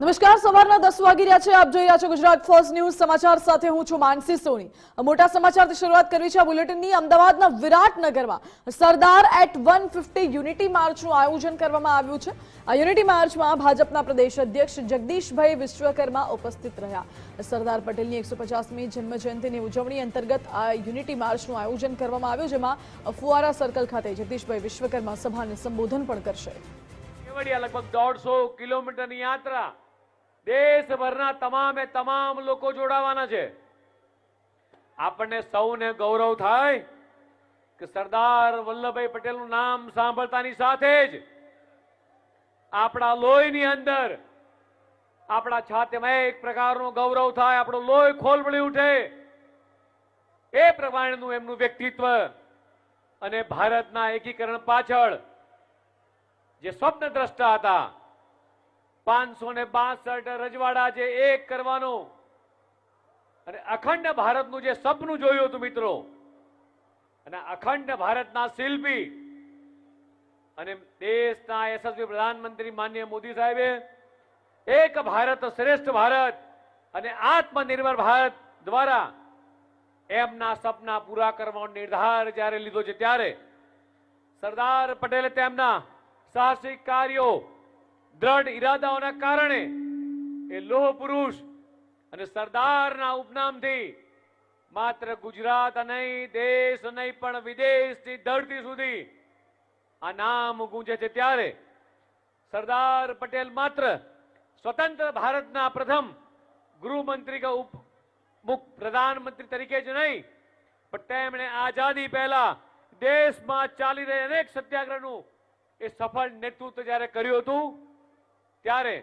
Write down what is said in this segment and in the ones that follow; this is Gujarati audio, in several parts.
નમસ્કાર, સવારના દસ વાગી રહ્યા છે. આપ જોઈ રહ્યા છો ગુજરાત ફર્સ્ટ ન્યૂઝ સમાચાર સાથે હું છું માનસી સોની. મોટા સમાચારથી શરૂઆત કરવી છે આ બુલેટિનની. અમદાવાદના વિરાટનગરમાં Sardar at one fifty unity માર્ચનું આયોજન કરવામાં આવ્યું છે. આ યુનિટી માર્ચમાં ભાજપના પ્રદેશ અધ્યક્ષ જગદીશભાઈ વિશ્વકર્મા ઉપસ્થિત રહ્યા. સરદાર પટેલની એકસો પચાસમી જન્મજયંતિની ઉજવણી અંતર્ગત આ યુનિટી માર્ચનું આયોજન કરવામાં આવ્યું, જેમાં ફુવારા સર્કલ ખાતે જગદીશભાઈ વિશ્વકર્મા સભાને સંબોધન પણ કરશે. લગભગ દોઢસો કિલોમીટરની યાત્રા દેશભરના તમામે તમામ લોકો જોડાવાના છે. આપણને સૌને ગૌરવ થાય કે સરદાર વલ્લભભાઈ પટેલનું નામ સાંભળતાની સાથે જ આપણા લોહીની અંદર, આપણા છાતીમાં એક પ્રકારનું ગૌરવ થાય, આપણો લોહી ખોલબળી ઉઠે. એ પ્રમાણેનું એમનું વ્યક્તિત્વ અને ભારતના એકીકરણ પાછળ જે સ્વપ્ન દ્રષ્ટા હતા પાંચસો ને બાસઠ રજવાડા જે એક કરવાનું. અને અખંડ ભારતનું જે સપનું જોયું હતું મિત્રો, અને અખંડ ભારતના શિલ્પી અને દેશના યશસ્વી પ્રધાનમંત્રી માન્ય મોદી સાહેબે એક ભારત શ્રેષ્ઠ ભારત અને આત્મનિર્ભર ભારત દ્વારા એમના સપના પૂરા કરવાનો નિર્ધાર જ્યારે લીધો છે ત્યારે સરદાર પટેલે તેમના સાહસિક કાર્યો દ્રઢ ઈરાદાઓના કારણે એ લોહ પુરુષ અને સરદારના ઉપનામથી માત્ર ગુજરાત નહીં, દેશ નહીં, પણ વિદેશની ધરતી સુધી આ નામ ગુંજે છે ત્યારે સરદાર પટેલ માત્ર સ્વતંત્ર ભારતના પ્રથમ ગૃહમંત્રી કે ઉપ, મુખ પ્રધાનમંત્રી તરીકે જ નહીં, પણ તેમણે આઝાદી પહેલા દેશમાં ચાલી રહી અનેક સત્યાગ્રહનું એ સફળ નેતૃત્વ જ્યારે કર્યું હતું ત્યારે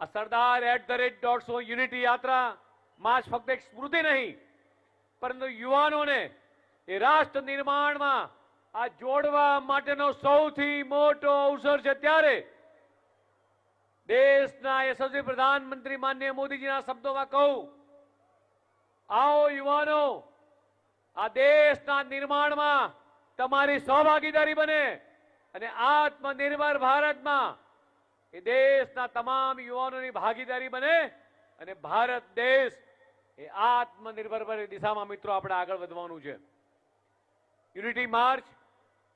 આ સરદાર એટ ધ રેટ દોઢસો યુનિટી યાત્રા માસ ફક્ત એક સ્મૃતિ નહીં, પરંતુ યુવાનોને એ રાષ્ટ્ર નિર્માણમાં આ જોડવા માટેનો સૌથી મોટો અવસર છે. ત્યારે દેશના યશસ્વી પ્રધાનમંત્રી માન્ય મોદીજીના શબ્દોમાં કહું, આવો યુવાનો, આ દેશના નિર્માણમાં તમારી સહભાગીદારી બને અને આત્મનિર્ભર ભારતમાં એ દેશના તમામ યુવાનોની ભાગીદારી બને અને ભારત દેશ એ આત્મનિર્ભર દિશામાં મિત્રો આપણે આગળ વધવાનું છે. યુનિટી માર્ચ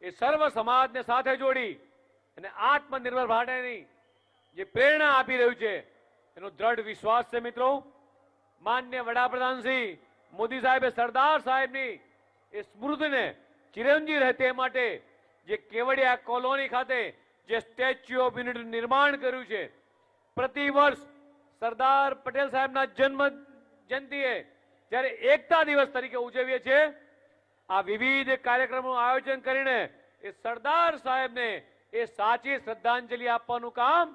એ સર્વ સમાજને સાથે જોડી અને આત્મનિર્ભર ભારતની જે પ્રેરણા આપી રહ્યું છે એનો દ્રઢ વિશ્વાસ છે મિત્રો. માન્ય વડાપ્રધાન શ્રી મોદી સાહેબે સરદાર સાહેબની એ સ્મૃતિને ચિરંજીવ રહે તે માટે જે કેવડિયા કોલોની ખાતે જે સ્ટેચ્યુ ઓફ યુનિટી નિર્માણ કર્યું છે, પ્રતિ વર્ષ સરદાર પટેલ સાહેબના જન્મ જયંતિએ જ્યારે એકતા દિવસ તરીકે ઉજવીએ છીએ, આ વિવિધ કાર્યક્રમોનું આયોજન કરીને એ સરદાર સાહેબને એ સાચી શ્રદ્ધાંજલિ આપવાનું કામ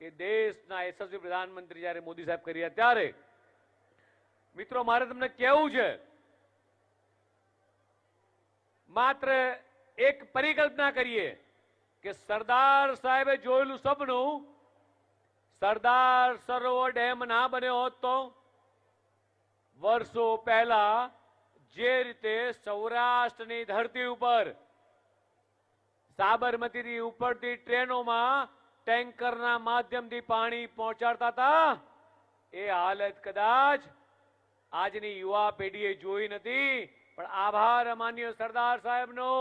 એ દેશના યશસ્વી પ્રધાનમંત્રી જ્યારે મોદી સાહેબ કર્યા ત્યારે. મિત્રો, મારે તમને કેવું છે, માત્ર એક પરિકલ્પના કરીએ કે સરદાર સાહેબે જોયેલું સપનું, સરદાર સરોવર ડેમ ના બન્યો હોત તો વર્ષો પહેલા જે રીતે સૌરાષ્ટ્રની ધરતી ઉપર, સાબરમતીની ઉપરથી ટ્રેનોમાં ટેન્કરના માધ્યમથી પાણી પહોંચાડતા હતા, એ હાલત કદાચ આજની યુવા પેઢીએ જોઈ નથી. પણ આભાર માન્ય સરદાર સાહેબનો.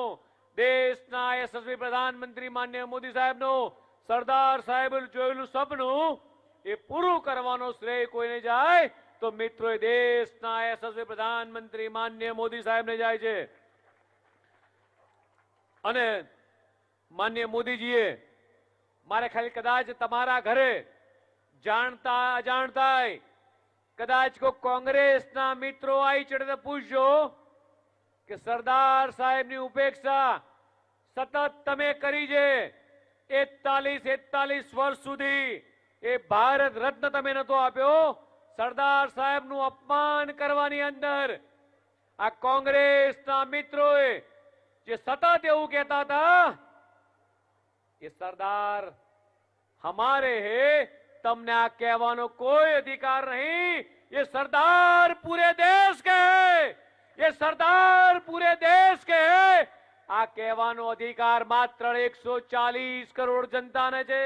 દેશના યશસ્વી પ્રધાનમંત્રી માન્ય મોદી સાહેબનું, સરદાર સાહેબ જોયેલું સપનું, એ પૂરું કરવાનો શ્રેય કોઈને જાય, તો મિત્રો, એ દેશના યશસ્વી પ્રધાનમંત્રી માન્ય મોદી સાહેબને જાય છે. અને માન્ય મોદીજીએ, મારે ખાલી કદાચ તમારા ઘરે જાણતા અજાણતાય, કદાચ કોઈ કોંગ્રેસના મિત્રો આવી ચડે પૂછજો કે સરદાર સાહેબની ઉપેક્ષા સતત તમે કરી છે એકતાલીસ એકતાલીસ વર્ષ સુધી એ ભારત રત્ન તમે નતો આપ્યો, સરદાર સાહેબનું અપમાન કરવાની અંદર આ કોંગ્રેસના મિત્રોએ જે સતત એવું કહેતા હતા કે સરદાર, હમારે હે, તમને આ કહેવાનો કોઈ અધિકાર નહીં, એ સરદાર પૂરે દેશ કે ये सरदार पूरे देश के है આ કહેવાનો અધિકાર માત્ર એકસો ચાલીસ કરોડ જનતાને છે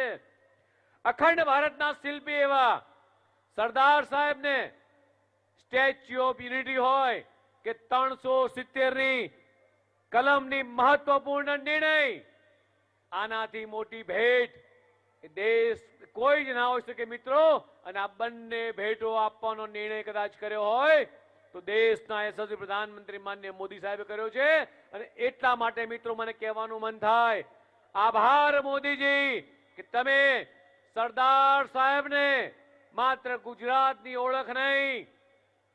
અખંડ ભારતના શિલ્પી એવા સરદાર સાહેબને સ્ટેચ્યુ ઓફ યુનિટી હોય કે ત્રણસો સિત્તેર ની કલમની મહત્વપૂર્ણ નિર્ણય આનાથી મોટી ભેટ એ દેશ કોઈ જ ના હોઈ શકે મિત્રો અને આ બંને ભેટો આપવાનો નિર્ણય કદાચ કર્યો હોય તો દેશના યશસ્વી પ્રધાનમંત્રી માન્ય મોદી સાહેબે કર્યો છે અને એટલા માટે મિત્રો મને કહેવાનું મન થાય. આભાર મોદીજી કે તમે સરદાર સાહેબને માત્ર ગુજરાતની ઓળખ નહીં,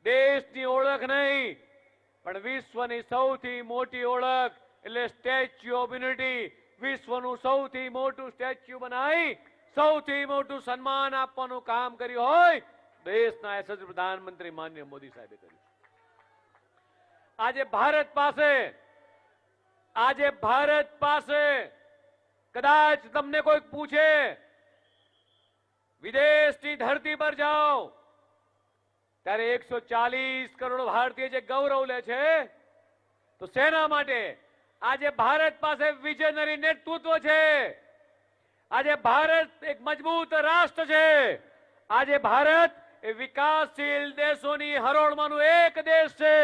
દેશની ઓળખ નહીં, પણ વિશ્વની સૌથી મોટી ઓળખ એટલે સ્ટેચ્યુ ઓફ યુનિટી, વિશ્વનું સૌથી મોટું સ્ટેચ્યુ બનાવી, સૌથી મોટું સન્માન આપવાનું કામ કર્યું હોય, દેશના યશસ્વી પ્રધાનમંત્રી માન્ય મોદી સાહેબે કર્યું. આજે ભારત પાસે, આજે ભારત પાસે કદાચ તમને કોઈક પૂછે વિદેશની ધરતી પર જાઓ, ત્યારે એકસો ચાલીસ કરોડ ભારતીય જે ગૌરવ લે છે, તો શેના માટે આજે ભારત પાસે વિજનરી નેતૃત્વ છે. આજે ભારત એક મજબૂત રાષ્ટ્ર છે. આજે ભારત એ વિકાસશીલ દેશોની હરોળમાંનું એક દેશ છે.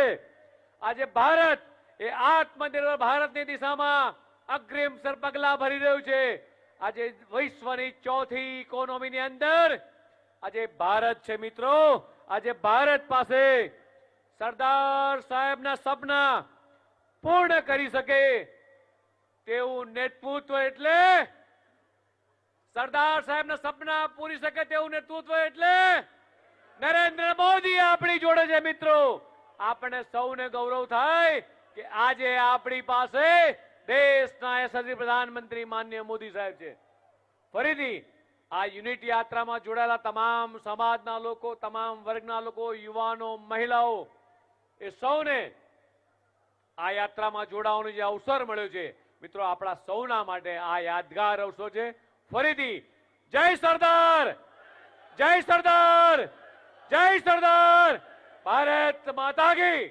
આજે ભારત એ આત્મનિર્ભર ભારતની દિશામાં અગ્રિમસર પગલા ભરી રહ્યું છે. આજે વિશ્વની ચોથી ઇકોનોમીની અંદર આજે ભારત છે મિત્રો. આજે ભારત પાસે સરદાર સાહેબના સપના પૂર્ણ કરી શકે તેવું નેતૃત્વ એટલે સરદાર સાહેબના સપના પૂરી શકે તેવું નેતૃત્વ એટલે નરેન્દ્ર મોદી આપણી જોડે છે મિત્રો. આપણે સૌને ગૌરવ થાય કે આજે આપણી પાસે દેશના યશસ્વી પ્રધાનમંત્રી માન્ય મોદી સાહેબ છે. ફરીથી આ યુનિટ યાત્રામાં જોડાયેલા તમામ સમાજના લોકો, તમામ વર્ગના લોકો, યુવાનો, મહિલાઓ, એ સૌને આ યાત્રામાં જોડાવાનો જે અવસર મળ્યો છે, મિત્રો, આપણા સૌના માટે આ યાદગાર અવસર છે. ફરીથી જય સરદાર! જય સરદાર! જય સરદાર! ભારત માતા કી.